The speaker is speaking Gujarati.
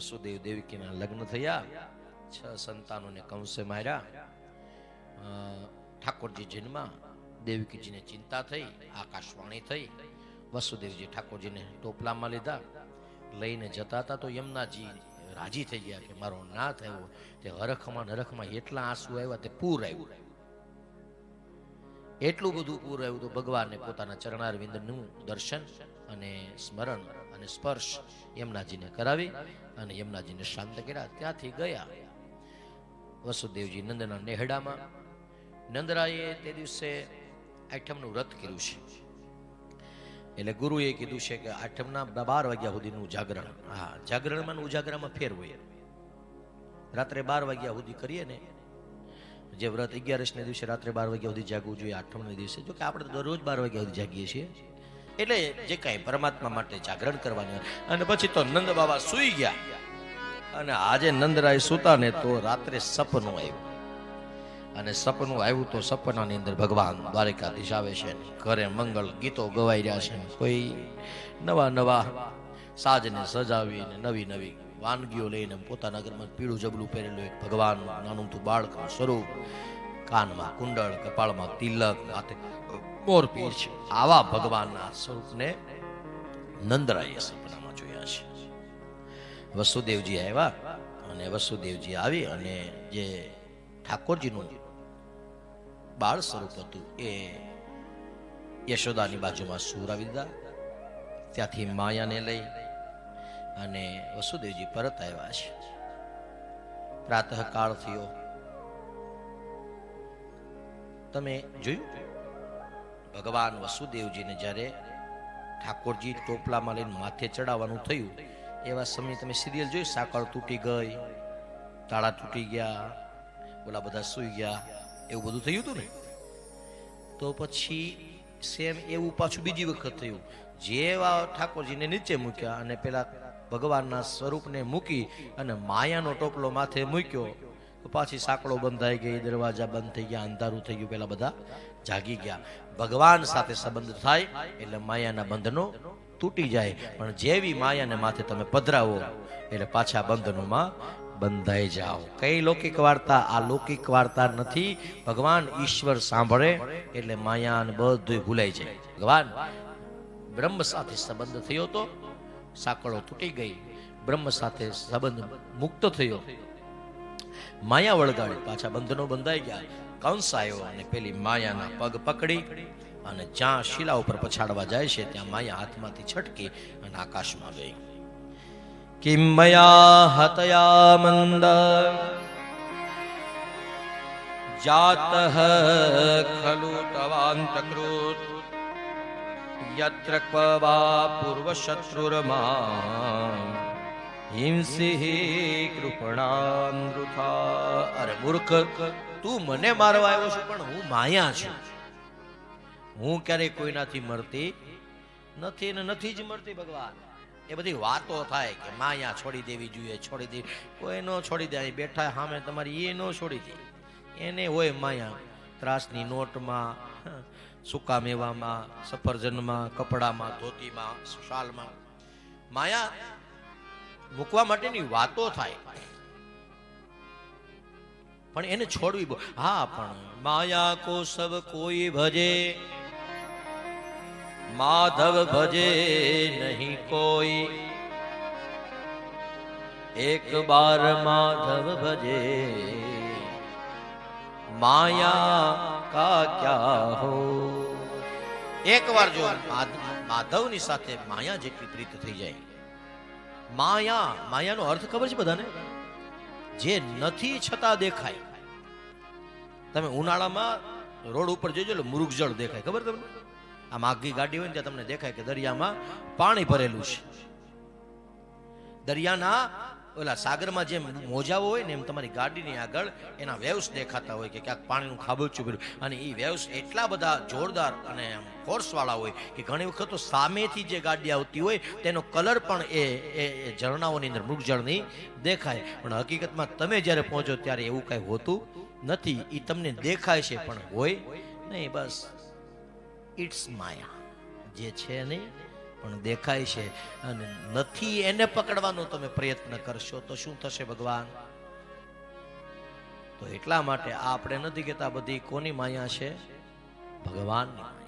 વસુદેવ દેવકીના લગ્ન થયા. છ સંતાનોને કંસે માર્યા. ઠાકોરજી જન્મા દેવકીજીને ચિંતા થઈ, આકાશવાણી થઈ. વસુદેવજી ઠાકોરજીને ટોપલામાં લીધા. લઈને જતા હતા તો યમુનાજી રાજી થઈ ગયા કે મારો ના થયો તે હરખમાં નરખમાં એટલા આંસુ આવ્યા તે પૂર આવ્યું. એટલું બધું પૂર આવ્યું તો ભગવાનને પોતાના ચરણારવિંદનું દર્શન અને સ્મરણ અને સ્પર્શ યમુનાજીને કરાવી અને યમુનાજીને શાંત કર્યા. ત્યાંથી ગયા વસુદેવજી નંદના નેહડામાં. નંદરાએ તે દિવસે આઠમનું વ્રત કર્યું છે. એટલે ગુરુએ કીધું છે કે આઠમના બાર વાગ્યા સુધીનું જાગરણ હા, જાગરણમાં ઉજાગરામાં ફેર હોય. રાત્રે બાર વાગ્યા સુધી કરીએ ને. જે વ્રત અગિયારસને દિવસે રાત્રે બાર વાગ્યા સુધી જાગવું જોઈએ આઠમને દિવસે. જો કે આપણે દરરોજ બાર વાગ્યા સુધી જાગીએ છીએ. એટલે જે કાંઈ પરમાત્મા માટે જાગરણ કરવાની હોય. અને પછી તો નંદ બાબા સૂઈ ગયા. અને આજે નંદરાય સૂતા ને તો રાત્રે સપનું આવ્યું. અને સપનું આવ્યું તો સપનાની અંદર ભગવાન દ્વારિકાધીશ આવે છે. ઘરે મંગળ ગીતો ગવાઈ રહ્યા છે. કોઈ નવા નવા સાજને સજાવીને નવી નવી વાનગીઓ લઈને પોતાના ઘરમાં પીળું જબલું પહેરેલું એક ભગવાન નાનું તું બાળક સ્વરૂપ. કાનમાં કુંડળ કપાળમાં તિલક હાથે મોરપીંછ આવા ભગવાનના સ્વરૂપને નંદરાયે સપનામાં જોયા છે. વસુદેવજી આવ્યા અને વસુદેવજી આવી અને જે ઠાકોરજીનું બાળ સ્વરૂપ હતું એ યશોદાની બાજુમાં સુરાવી દીધા. ત્યાંથી માયાને લઈ અને વસુદેવજી પરત આવ્યા છે. પ્રાતઃ કાળ થયો. તમે જોયું? ભગવાન વસુદેવજીને જ્યારે ઠાકોરજી ટોપલામાં લઈને માથે ચડાવવાનું થયું, એવા સમયે તમે સિરિયલ જોઈ સાકળ તૂટી ગઈ, તાળા તૂટી ગયા, ઓલા બધા સૂઈ ગયા, એવું બધું થયું હતું ને? તો પછી સેમ એવું પાછું બીજી વખત થયું. જેવા ઠાકોરજીને નીચે મૂક્યા અને પેલા ભગવાનના સ્વરૂપને મૂકી અને માયાનો ટોપલો માથે મૂક્યો. પાછી સાંકળો બંધાઈ ગઈ, દરવાજા બંધ થઈ ગયા, અંધારું થઈ ગયું, પેલા બધા જાગી ગયા. ભગવાન સાથે સંબંધ થાય એટલે માયાના બંધનો તૂટી જાય. પણ જેવી માયાને માથે તમે પધરાવો, એટલે પાછા બંધનોમાં બંધાઈ જાઓ. કઈ લૌકિક વાર્તા? આ લૌકિક વાર્તા નથી. ભગવાન ઈશ્વર સાંભળે એટલે માયા ને બધું ભૂલાઈ જાય. ભગવાન, બ્રહ્મ સાથે સંબંધ થયો તો સાંકળો તૂટી ગઈ. બ્રહ્મ સાથે સંબંધ મુક્ત થયો માયા વળગાડી પાછા બંધનો બંધાઈ ગયા. કંસ આવ્યો અને પેલી માયાના પગ પકડી અને જ્યાં શિલા ઉપર પછાડવા જાય છે, ત્યાં માયા હાથમાંથી છટકી અને આકાશમાં ગઈ. કિમ મયા હતયા મંદ જાત ખલુ તવાંતકૃત યત્ર કવા પૂર્વ શત્રુરમા હિંસી કૃપણામૃથા અરે મૂર્ખ, તું મને મારવા આવ્યો છું, પણ હું માયા છું. હું ક્યારેય કોઈનાથી મરતી નથી ને નથી જ મરતી ભગવાન. એ બધી વાતો થાય કે માયા છોડી દેવી જોઈએ, છોડી દેવી. કોઈ નો છોડી દે બેઠા સામે તમારી એ નો છોડી દે. એને હોય માયા ત્રાસની નોટમાં, સૂકા મેવામાં, સફરજનમાં, કપડામાં, ધોતીમાં શાલમાં માયા મૂકવા માટેની વાતો થાય. પણ એને છોડવી હા પણ માયા કો સબ કોઈ ભજે? માધવ ભજે નહીં કોઈ. એક બાર માધવ ભજે. માયા કા ક્યા હો. એક વાર જો માધવની સાથે માયા જેટલી પ્રીત થઈ જાય માયા, માયાનો અર્થ ખબર છે બધાને? જે નથી છતાં દેખાય. તમે ઉનાળામાં રોડ ઉપર જોજો એટલે મૃગજળ દેખાય. ખબર તમને? આમ આગી ગાડી હોય ને ત્યાં તમને દેખાય કે દરિયામાં પાણી ભરેલું છે. દરિયાના ઓલા સાગરમાં જેમ મોજાઓ હોય ને એમ તમારી ગાડીની આગળ એના વેવ્સ દેખાતા હોય કે ક્યાંક પાણીનું ખાબોચું ભર્યું. અને એ વેવ્સ એટલા બધા જોરદાર અને ફોર્સવાળા હોય કે ઘણી વખત તો સામેથી જે ગાડી આવતી હોય તેનો કલર પણ એ એ ઝરણાઓની અંદર મૃગજળની દેખાય. પણ હકીકતમાં તમે જ્યારે પહોંચો ત્યારે એવું કાંઈ હોતું નથી. એ તમને દેખાય છે પણ હોય નહીં. બસ ઇટ્સ માયા. જે છે નહીં પણ દેખાય છે અને નથી એને પકડવાનો તમે પ્રયત્ન કરશો તો શું થશે ભગવાન? તો એટલા માટે આ આપણે નથી કહેતા બધી કોની માયા છે? ભગવાનની